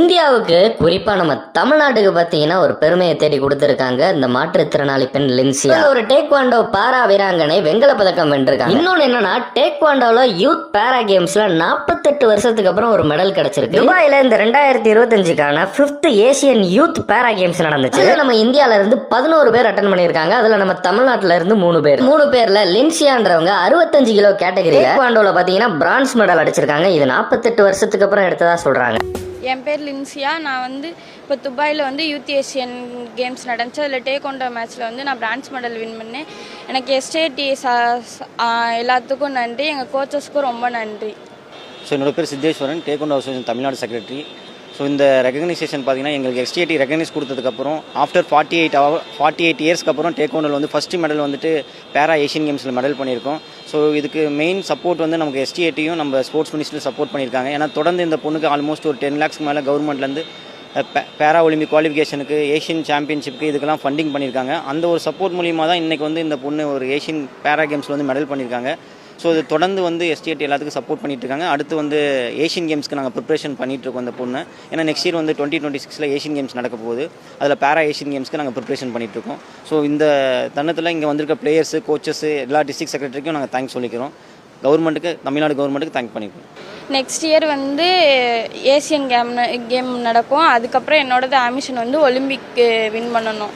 இந்தியாவுக்கு குறிப்பா நம்ம தமிழ்நாட்டுக்கு பாத்தீங்கன்னா ஒரு பெருமையை தேடி கொடுத்திருக்காங்க இந்த மாற்றுத்திறனாளி பெண் லின்சியா. ஒரு டேக்வாண்டோ பாரா வீராங்கனை வெங்கல பதக்கம் வென்றிருக்காங்க. இன்னொன்னு என்னன்னா டேக்வாண்டோல யூத் பாரா கேம்ஸ்ல நாற்பத்தெட்டு வருஷத்துக்கு அப்புறம் ஒரு மெடல் கிடைச்சிருக்கு. துபாயில இந்த ரெண்டாயிரத்தி இருபத்தஞ்சுக்கான fifth Asian youth para games நடந்துச்சு. நம்ம இந்தியால இருந்து பதினோரு பேர் அட்டன் பண்ணிருக்காங்க அதுல நம்ம தமிழ்நாட்டுல இருந்து மூணு பேர். மூணு பேர்ல லின்சியான்றவங்க அறுபத்தஞ்சு கிலோ கேட்டகரியில டேக்வாண்டோல பாத்தீங்கன்னா பிரான்ஸ் மெடல் அடிச்சிருக்காங்க. இது நாற்பத்தெட்டு வருஷத்துக்கு அப்புறம் எடுத்ததா சொல்றாங்க. என் பேர் லின்சியா. நான் வந்து இப்போ துபாயில் வந்து யூத் ஏசியன் கேம்ஸ் நடந்துச்சு. அதில் டேக்வாண்டோ மேட்ச்சில் வந்து நான் பிரான்ஸ் மெடல் வின் பண்ணேன். எனக்கு எஸ்டேடி எல்லாத்துக்கும் நன்றி. எங்கள் கோச்சஸ்க்கும் ரொம்ப நன்றி. ஸோ என்னோடய பேர் Sitheswaran. Taekwondo association Tamil Nadu secretary so இந்த ரெகக்னைசேஷன் பார்த்தீங்கன்னா எங்களுக்கு S D A T recognise கொடுத்ததுக்கப்புறம் after forty eight hour forty eight இயர்ஸ்க்கு அப்புறம் டேக்வாண்டோவில் வந்து ஃபஸ்ட்டு மெடல் வந்துட்டு பேரா ஏஷியன் கேம்ஸில் மெடல் பண்ணியிருக்கோம். ஸோ இதுக்கு மெயின் சப்போர்ட் வந்து நமக்கு எஸ்டிஐட்டியும் நம்ம ஸ்போர்ட்ஸ் மினிஸ்டர் சப்போர்ட் பண்ணியிருக்காங்க. ஏன்னா தொடர்ந்து இந்த பொண்ணுக்கு ஆல்மோஸ்ட் ஒரு டென் லேக்ஸ்க்கு மேலே கவர்மெண்ட்லேருந்து பேரா ஒலிம்பிக் குவாலிஃபிகேஷனுக்கு ஏஷியன் சாம்பியன்ஷிப்புக்கு இதுக்கெல்லாம் ஃபண்டிங் பண்ணியிருக்காங்க. அந்த ஒரு சப்போர்ட் மூலியமாக தான் இன்றைக்கி வந்து இந்த பொண்ணு ஒரு ஏஷியன் பேரா கேம்ஸில் வந்து மெடல் பண்ணியிருக்காங்க. ஸோ இது தொடர்ந்து வந்து எஸ்டிஎட் எல்லாத்துக்கும் சப்போர்ட் பண்ணிட்டு இருக்காங்க அடுத்து வந்து ஏஷியன் கேம்ஸ்க்கு நாங்கள் ப்ரிப்பரேஷன் பண்ணிட்டு இருக்கோம் அந்த பொண்ணு. ஏன்னா நெக்ஸ்ட் இயர் வந்து டுவெண்ட்டி டுவெண்ட்டி சிக்ஸில் ஏஷியன் கேம்ஸ் நடக்க போகுது. அதில் பேரா ஏஷியன் கேம்ஸ்க்கு நாங்கள் ப்ரிப்பரேஷன் பண்ணிட்டு இருக்கோம் ஸோ இந்த தருணத்தில் இங்கே வந்திருக்க பிளேயர்ஸு கோச்சஸ் எல்லா டிஸ்ட்ரிக்ட் செக்ரட்டரிக்கும் நாங்கள் தேங்க்ஸ் சொல்லிக்கிறோம். கவர்மெண்ட்டுக்கு தமிழ்நாடு கவர்மெண்ட்டுக்கு தேங்க் பண்ணிக்கிறோம். நெக்ஸ்ட் இயர் வந்து ஏசியன் கேம் கேம் நடக்கும். அதுக்கப்புறம் என்னோடது ஆம்பிஷன் வந்து ஒலிம்பிக் வின் பண்ணணும்.